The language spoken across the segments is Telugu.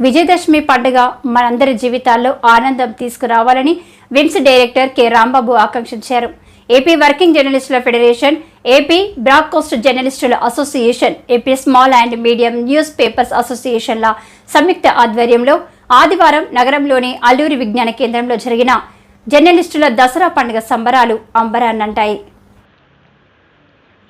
విజయదశమి పండుగ మనందరి జీవితాల్లో ఆనందం తీసుకురావాలని విమ్స్ డైరెక్టర్ కె రాంబాబు ఆకాంక్షించారు. ఏపీ వర్కింగ్ జర్నలిస్టుల ఫెడరేషన్ ఏపీ బ్రాడ్కాస్ట్ జర్నలిస్టుల association AP small and medium newspapers అసోసియేషన్ల సంయుక్త ఆధ్వర్యంలో ఆదివారం నగరంలోని అల్లూరి విజ్ఞాన కేంద్రంలో జరిగిన జర్నలిస్టుల దసరా పండుగ సంబరాలు అంబరాన్నంటాయి.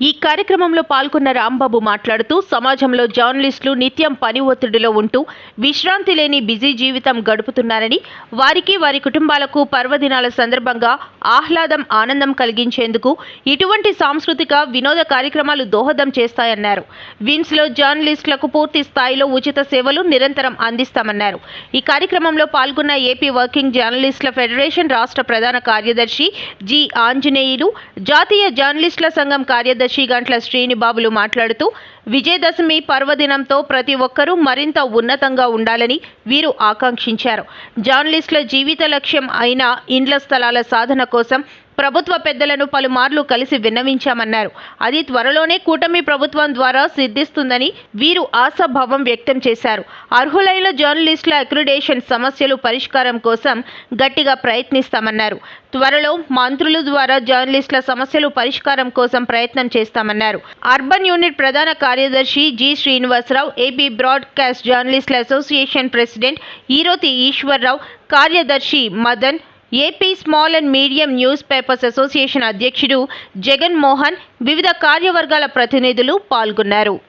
ఈ కార్యక్రమంలో పాల్గొన్న రాంబాబు మాట్లాడుతూ సమాజంలో జర్నలిస్టులు నిత్యం పని ఒత్తిడిలో ఉంటూ విశ్రాంతి లేని బిజీ జీవితం గడుపుతున్నారని వారికి వారి కుటుంబాలకు పర్వదినాల సందర్భంగా ఆహ్లాదం ఆనందం కలిగించేందుకు ఇటువంటి సాంస్కృతిక వినోద కార్యక్రమాలు దోహదం చేస్తాయన్నారు. విమ్స్లో జర్నలిస్టులకు పూర్తి స్థాయిలో ఉచిత సేవలు నిరంతరం అందిస్తామన్నారు. ఈ కార్యక్రమంలో పాల్గొన్న ఏపీ వర్కింగ్ జర్నలిస్టుల ఫెడరేషన్ రాష్ట్ర ప్రధాన కార్యదర్శి జి ఆంజనేయులు జాతీయ జర్నలిస్టుల సంఘం కార్యదర్శి గంట్ల శ్రీనిబాబులు మాట్లాడుతూ విజయదశమి పర్వదినంతో ప్రతి ఒక్కరూ మరింత ఉన్నతంగా ఉండాలని వీరు ఆకాంక్షించారు. జర్నలిస్టుల జీవిత లక్ష్యం అయిన ఇండ్ల స్థలాల సాధన కోసం ప్రభుత్వ పెద్దలను పలుమార్లు కలిసి విన్నవించామన్నారు. అది త్వరలోనే కూటమి ప్రభుత్వం ద్వారా సిద్ధిస్తుందని వీరు ఆశాభావం వ్యక్తం చేశారు. అర్హులైన జర్నలిస్టుల అక్రిడేషన్ సమస్యలు పరిష్కారం కోసం గట్టిగా ప్రయత్నిస్తామన్నారు. త్వరలో మంత్రుల ద్వారా జర్నలిస్టుల సమస్యలు పరిష్కారం కోసం ప్రయత్నం చేస్తామన్నారు. అర్బన్ యూనిట్ ప్రధాన కార్యదర్శి జి శ్రీనివాసరావు ఏపీ బ్రాడ్కాస్ట్ జర్నలిస్టుల అసోసియేషన్ ప్రెసిడెంట్ ఈరోతి ఈశ్వర్రావు కార్యదర్శి Madan AP small and medium newspapers association అధ్యక్షుడు జగన్ మోహన్ వివిధ కార్యవర్గాల ప్రతినిధులు పాల్గొన్నారు.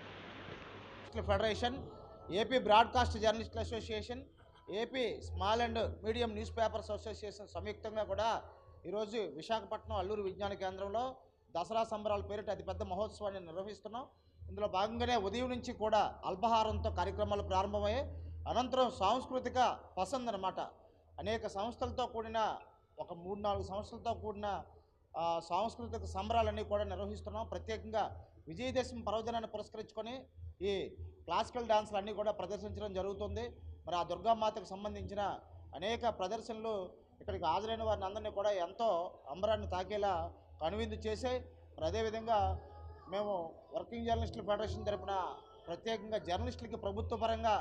ఫెడరేషన్ ఏపీ బ్రాడ్కాస్ట్ జర్నలిస్టుల association AP small and medium newspapers association సంయుక్తంగా కూడా ఈరోజు విశాఖపట్నం అల్లూరు విజ్ఞాన కేంద్రంలో దసరా సంబరాల పేరిట అతిపెద్ద మహోత్సవాన్ని నిర్వహిస్తున్నాం. ఇందులో భాగంగానే ఉదయం నుంచి కూడా అల్పాహారంతో కార్యక్రమాలు ప్రారంభమయ్యాయి. అనంతరం సాంస్కృతిక పసంద్ అనమాట అనేక సంస్థలతో కూడిన ఒక మూడు నాలుగు సంస్థలతో కూడిన సాంస్కృతిక సంబరాలన్నీ కూడా నిర్వహిస్తున్నాం. ప్రత్యేకంగా విజయదశమి పర్వదినాన్ని పురస్కరించుకొని ఈ క్లాసికల్ డాన్సులు అన్నీ కూడా ప్రదర్శించడం జరుగుతుంది. మరి ఆ దుర్గామాతకు సంబంధించిన అనేక ప్రదర్శనలు ఇక్కడికి హాజరైన వారిని అందరినీ కూడా ఎంతో అంబరాన్ని తాకేలా కనువిందు చేసి మరి అదేవిధంగా మేము వర్కింగ్ జర్నలిస్టుల ఫెడరేషన్ తరపున ప్రత్యేకంగా జర్నలిస్టులకి ప్రభుత్వపరంగా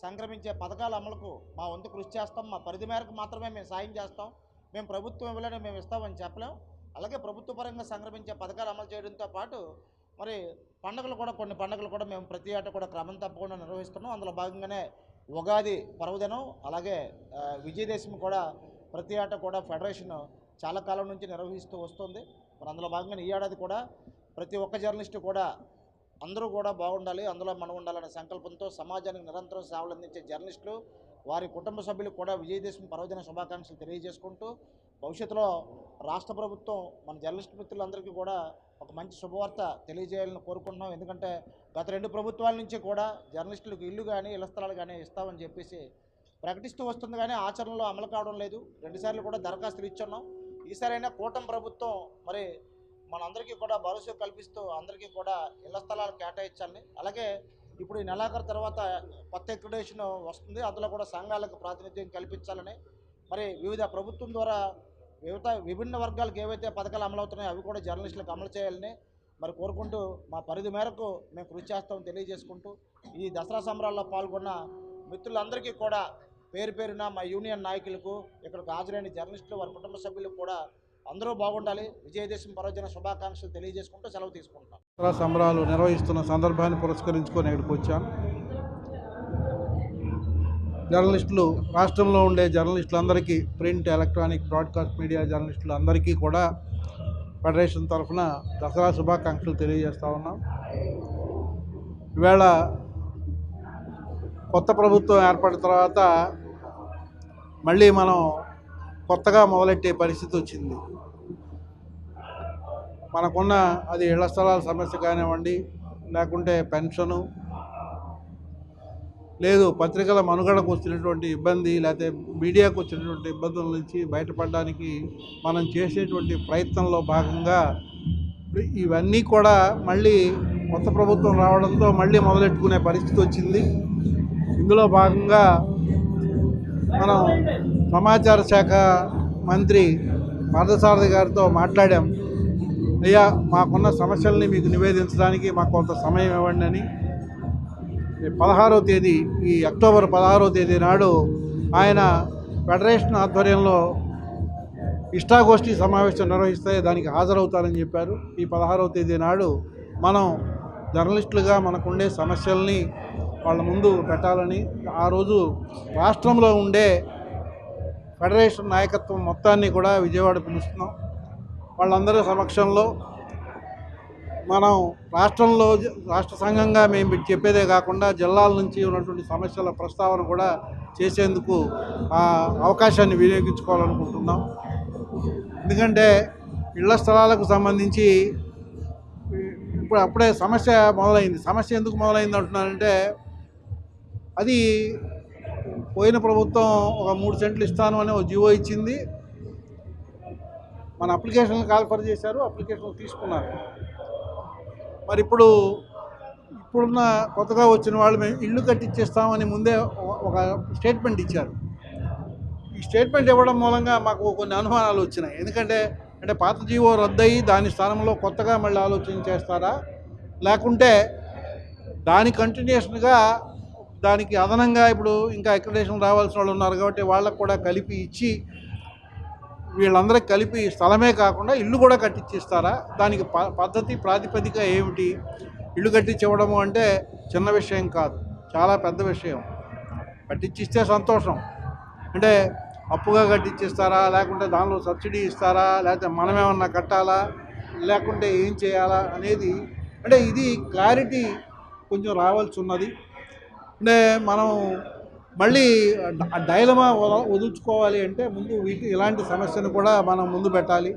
సంక్రమించే పథకాల అమలుకు మా వంతు కృషి చేస్తాం. మా పరిధి మేరకు మాత్రమే మేము సాయం చేస్తాం. మేము ప్రభుత్వం ఇవ్వలేని మేము ఇస్తామని చెప్పలేం. అలాగే ప్రభుత్వ పరంగా సంక్రమించే పథకాలు అమలు చేయడంతో పాటు మరి పండుగలు కూడా కొన్ని పండుగలు కూడా మేము ప్రతి ఏటా కూడా క్రమం తప్పకుండా నిర్వహిస్తున్నాం. అందులో భాగంగానే ఉగాది పర్వదినం అలాగే విజయదశమి కూడా ప్రతి ఏటా కూడా ఫెడరేషన్ చాలా కాలం నుంచి నిర్వహిస్తూ వస్తుంది. మరి అందులో భాగంగా ఈ ఏడాది కూడా ప్రతి ఒక్క జర్నలిస్టు కూడా అందరూ కూడా బాగుండాలి అందులో మనం ఉండాలనే సంకల్పంతో సమాజానికి నిరంతరం సేవలు అందించే జర్నలిస్టులు వారి కుటుంబ సభ్యులు కూడా విజయదశమి పర్వదిన శుభాకాంక్షలు తెలియజేసుకుంటూ భవిష్యత్తులో రాష్ట్ర ప్రభుత్వం మన జర్నలిస్ట్ మిత్రులందరికీ కూడా ఒక మంచి శుభవార్త తెలియజేయాలని కోరుకుంటున్నాం. ఎందుకంటే గత రెండు ప్రభుత్వాల నుంచి కూడా జర్నలిస్టులకు ఇల్లు కానీ ఇళ్ళ స్థలాలు కానీ ఇస్తామని చెప్పేసి ప్రకటిస్తూ వస్తుంది కానీ ఆచరణలో అమలు కావడం లేదు. రెండుసార్లు కూడా దరఖాస్తులు ఇచ్చున్నాం. ఈసారైనా కూటమి ప్రభుత్వం మరి మనందరికీ కూడా భరోసా కల్పిస్తూ అందరికీ కూడా ఇళ్ళ స్థలాలు కేటాయించాలని అలాగే ఇప్పుడు ఈ నెలాఖరు తర్వాత కొత్త ఎక్రిడేషన్ వస్తుంది. అందులో కూడా సంఘాలకు ప్రాతినిధ్యం కల్పించాలని మరి వివిధ ప్రభుత్వం ద్వారా వివిధ విభిన్న వర్గాలకు ఏవైతే పథకాలు అమలవుతున్నాయో అవి కూడా జర్నలిస్టులకు అమలు చేయాలని మరి కోరుకుంటూ మా పరిధి మేరకు మేము కృషి చేస్తామని తెలియజేసుకుంటూ ఈ దసరా సంబరాల్లో పాల్గొన్న మిత్రులందరికీ కూడా పేరు పేరున మా యూనియన్ నాయకులకు ఇక్కడికి హాజరైన జర్నలిస్టులు వారి కుటుంబ సభ్యులకు కూడా అందరూ బాగుండాలి. విజయదశమి పర్వదిన శుభాకాంక్షలు తెలియజేసుకుంటూ సెలవు తీసుకుంటున్నాం. దసరా సంబరాలు నిర్వహిస్తున్న సందర్భాన్ని పురస్కరించుకొని ఇక్కడికి వచ్చాం. జర్నలిస్టులు రాష్ట్రంలో ఉండే జర్నలిస్టులందరికీ ప్రింట్ ఎలక్ట్రానిక్ బ్రాడ్కాస్ట్ మీడియా జర్నలిస్టులు అందరికీ కూడా ఫెడరేషన్ తరఫున దసరా శుభాకాంక్షలు తెలియజేస్తూ ఉన్నాం. ఈవేళ కొత్త ప్రభుత్వం ఏర్పడిన తర్వాత మళ్ళీ మనం కొత్తగా మొదలెట్టే పరిస్థితి వచ్చింది. మనకున్న అది ఇళ్ళ స్థలాల సమస్య కానివ్వండి లేకుంటే పెన్షను లేదు పత్రికల మనుగడకు వచ్చినటువంటి ఇబ్బంది లేకపోతే మీడియాకు వచ్చినటువంటి ఇబ్బందుల నుంచి బయటపడడానికి మనం చేసేటువంటి ప్రయత్నంలో భాగంగా ఇవన్నీ కూడా మళ్ళీ కొత్త ప్రభుత్వం రావడంతో మళ్ళీ మొదలెట్టుకునే పరిస్థితి వచ్చింది. ఇందులో భాగంగా మనం సమాచార శాఖ మంత్రి పార్థసారథి గారితో మాట్లాడాం. అయ్యా మాకున్న సమస్యల్ని మీకు నివేదించడానికి మాకు కొంత సమయం ఇవ్వండి అని. పదహారో తేదీ ఈ అక్టోబర్ పదహారో తేదీ నాడు ఆయన ఫెడరేషన్ ఆధ్వర్యంలో ఇష్టాగోష్ఠి సమావేశం నిర్వహిస్తే దానికి హాజరవుతారని చెప్పారు. ఈ పదహారవ తేదీ నాడు మనం జర్నలిస్టులుగా మనకుండే సమస్యల్ని వాళ్ళ ముందు పెట్టాలని ఆ రోజు రాష్ట్రంలో ఉండే ఫెడరేషన్ నాయకత్వం మొత్తాన్ని కూడా విజయవాడ పిలుస్తున్నాం. వాళ్ళందరి సమక్షంలో మనం రాష్ట్రంలో జ- రాష్ట్ర సంఘంగా మేము చెప్పేదే కాకుండా జిల్లాల నుంచి ఉన్నటువంటి సమస్యల ప్రస్తావన కూడా చేసేందుకు ఆ అవకాశాన్ని వినియోగించుకోవాలనుకుంటున్నాం. ఎందుకంటే ఇళ్ళ స్థలాలకు సంబంధించి ఇప్పుడు అప్పుడే సమస్య మొదలైంది. సమస్య ఎందుకు మొదలైంది అంటున్నానంటే అది పోయిన ప్రభుత్వం ఒక మూడు సెంట్లు ఇస్తాను అని ఒక జీవో ఇచ్చింది. మన అప్లికేషన్లు కాల్ఫర్ చేశారు అప్లికేషన్లు తీసుకున్నారు. మరి ఇప్పుడు ఇప్పుడున్న కొత్తగా వచ్చిన వాళ్ళు మేము ఇల్లు కట్టించేస్తామని ముందే ఒక- ఒక స్టేట్మెంట్ ఇచ్చారు. ఈ స్టేట్మెంట్ ఇవ్వడం మూలంగా మాకు కొన్ని అనుమానాలు వచ్చినాయి. ఎందుకంటే అంటే పాత జీవో రద్దయి దాని స్థానంలో కొత్తగా మళ్ళీ ఆలోచన చేస్తారా? లేకుంటే దాని కంటిన్యూషన్గా దానికి అదనంగా ఇప్పుడు ఇంకా అక్రిడేషన్ రావాల్సిన వాళ్ళు ఉన్నారు కాబట్టి వాళ్ళకు కూడా కలిపి ఇచ్చి వీళ్ళందరికీ కలిపి స్థలమే కాకుండా ఇల్లు కూడా కట్టించిస్తారా దానికి ప పద్ధతి ప్రాతిపదిక ఏమిటి? ఇల్లు కట్టించివ్వడము అంటే చిన్న విషయం కాదు చాలా పెద్ద విషయం. కట్టించిస్తే సంతోషం. అంటే అప్పుగా కట్టించిస్తారా లేకుంటే దానిలో సబ్సిడీ ఇస్తారా? లేకపోతే మనమేమన్నా కట్టాలా? లేకుంటే ఏం చేయాలా? అనేది అంటే ఇది క్లారిటీ కొంచెం రావాల్సి ఉన్నది. అంటే మనం మళ్ళీ డైలమా వదులుచుకోవాలి అంటే ముందు వీటి ఇలాంటి సమస్యను కూడా మనం ముందు పెట్టాలి.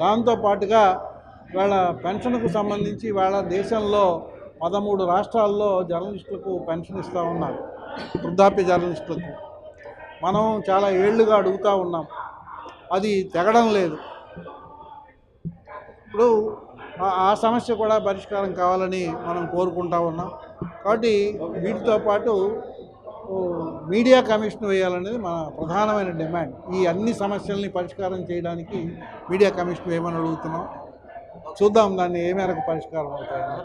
దాంతో పాటుగా వాళ్ళ పెన్షన్కు సంబంధించి వాళ్ళ దేశంలో పదమూడు రాష్ట్రాల్లో జర్నలిస్టులకు పెన్షన్ ఇస్తూ ఉన్నారు. వృద్ధాప్య జర్నలిస్టులకు. మనం చాలా ఏళ్ళుగా అడుగుతూ ఉన్నాం. అది తెగడం లేదు. ఇప్పుడు ఆ- సమస్య కూడా పరిష్కారం కావాలని మనం కోరుకుంటా ఉన్నాం. కాబట్టి వీటితో పాటు మీడియా కమిషన్ వేయాలనేది మన ప్రధానమైన డిమాండ్. ఈ అన్ని సమస్యల్ని పరిష్కారం చేయడానికి మీడియా కమిషన్ వేయమని అడుగుతున్నాం? చూద్దాం దాన్ని ఏ మేరకు పరిష్కారం అవుతాయని.